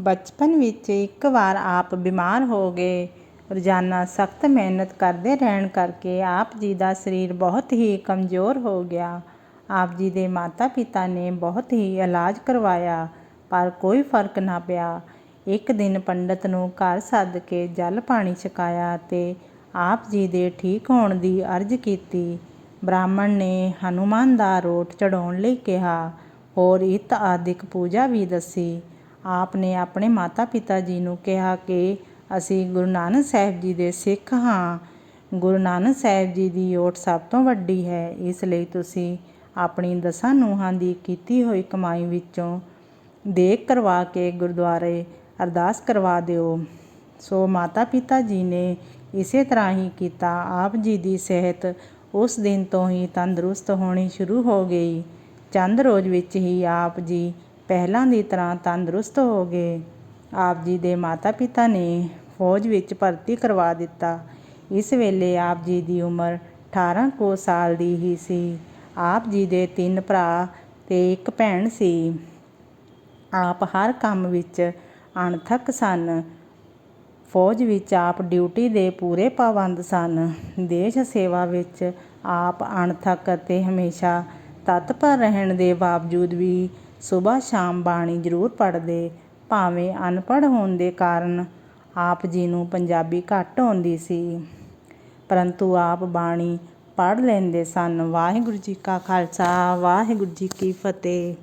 ਬਚਪਨ ਵਿੱਚ ਇੱਕ ਵਾਰ ਆਪ ਬਿਮਾਰ ਹੋ ਗਏ। ਰੋਜ਼ਾਨਾ ਸਖਤ ਮਿਹਨਤ ਕਰਦੇ ਰਹਿਣ ਕਰਕੇ ਆਪ ਜੀ ਦਾ ਸਰੀਰ ਬਹੁਤ ਹੀ ਕਮਜ਼ੋਰ ਹੋ ਗਿਆ। ਆਪ ਜੀ ਦੇ ਮਾਤਾ ਪਿਤਾ ਨੇ ਬਹੁਤ ਹੀ ਇਲਾਜ ਕਰਵਾਇਆ, ਪਰ ਕੋਈ ਫ਼ਰਕ ਨਾ ਪਿਆ। ਇੱਕ ਦਿਨ ਪੰਡਤ ਨੂੰ ਘਰ ਸੱਦ ਕੇ ਜਲ ਪਾਣੀ ਛਕਾਇਆ ਤੇ ਆਪ ਜੀ ਦੇ ਠੀਕ ਹੋਣ ਦੀ ਅਰਜ਼ ਕੀਤੀ। ਬ੍ਰਾਹਮਣ ਨੇ ਹਨੂਮਾਨ ਦਾ ਰੋਟ ਚੜਾਉਣ ਲਈ ਕਿਹਾ। ਹੋਰ ਇਤ ਆਦਿਕ ਪੂਜਾ ਵੀ ਦੱਸੀ। ਆਪ ਨੇ ਆਪਣੇ ਮਾਤਾ ਪਿਤਾ ਜੀ ਨੂੰ ਕਿਹਾ ਕਿ ਅਸੀਂ ਗੁਰੂ ਨਾਨਕ ਸਾਹਿਬ ਜੀ ਦੇ ਸਿੱਖ ਹਾਂ। ਗੁਰੂ ਨਾਨਕ ਸਾਹਿਬ ਜੀ ਦੀ ਓਟ ਸਭ ਤੋਂ ਵੱਡੀ ਹੈ। ਇਸ ਲਈ ਤੁਸੀਂ ਆਪਣੀ ਦਸਾਂ ਨੂੰਹਾਂ ਦੀ ਕੀਤੀ ਹੋਈ ਕਮਾਈ ਵਿੱਚੋਂ ਦੇਖ ਕਰਵਾ ਕੇ ਗੁਰਦੁਆਰੇ ਅਰਦਾਸ ਕਰਵਾ ਦਿਓ। ਸੋ ਮਾਤਾ ਪਿਤਾ ਜੀ ਨੇ ਇਸੇ ਤਰ੍ਹਾਂ ਹੀ ਕੀਤਾ। ਆਪ ਜੀ ਦੀ ਸਿਹਤ ਉਸ ਦਿਨ ਤੋਂ ਹੀ ਤੰਦਰੁਸਤ ਹੋਣੀ ਸ਼ੁਰੂ ਹੋ ਗਈ। ਚੰਦ ਰੋਜ਼ ਵਿੱਚ ਹੀ ਆਪ ਜੀ ਪਹਿਲਾਂ ਦੀ ਤਰ੍ਹਾਂ ਤੰਦਰੁਸਤ ਹੋ ਗਏ। ਆਪ ਜੀ ਦੇ ਮਾਤਾ ਪਿਤਾ ਨੇ ਫੌਜ ਵਿੱਚ ਭਰਤੀ ਕਰਵਾ ਦਿੱਤਾ। ਇਸ ਵੇਲੇ ਆਪ ਜੀ ਦੀ ਉਮਰ 18 ਕੁ ਸਾਲ ਦੀ ਹੀ ਸੀ। ਆਪ ਜੀ ਦੇ ਤਿੰਨ ਭਰਾ ਤੇ ਇੱਕ ਭੈਣ ਸੀ। ਆਪ ਹਰ ਕੰਮ ਵਿੱਚ ਅਣਥੱਕ ਸਨ। ਫੌਜ ਵਿੱਚ ਆਪ ਡਿਊਟੀ ਦੇ ਪੂਰੇ ਪਾਬੰਦ ਸਨ। ਦੇਸ਼ ਸੇਵਾ ਵਿੱਚ ਆਪ ਅਣਥੱਕ ਅਤੇ ਹਮੇਸ਼ਾ ਤਤਪਰ ਰਹਿਣ ਦੇ ਬਾਵਜੂਦ ਵੀ ਸਵੇਰ ਸ਼ਾਮ ਬਾਣੀ ਜ਼ਰੂਰ ਪੜ੍ਹਦੇ, ਭਾਵੇਂ ਅਨਪੜ੍ਹ ਹੋਣ ਦੇ ਕਾਰਨ ਆਪ ਜੀ ਨੂੰ ਪੰਜਾਬੀ ਘੱਟ ਆਉਂਦੀ ਸੀ। ਪਰੰਤੂ ਆਪ ਬਾਣੀ ਪੜ੍ਹ ਲੈਂਦੇ ਸਨ। ਵਾਹਿਗੁਰੂ ਜੀ ਕਾ ਖਾਲਸਾ, ਵਾਹਿਗੁਰੂ ਜੀ ਕੀ ਫਤਿਹ।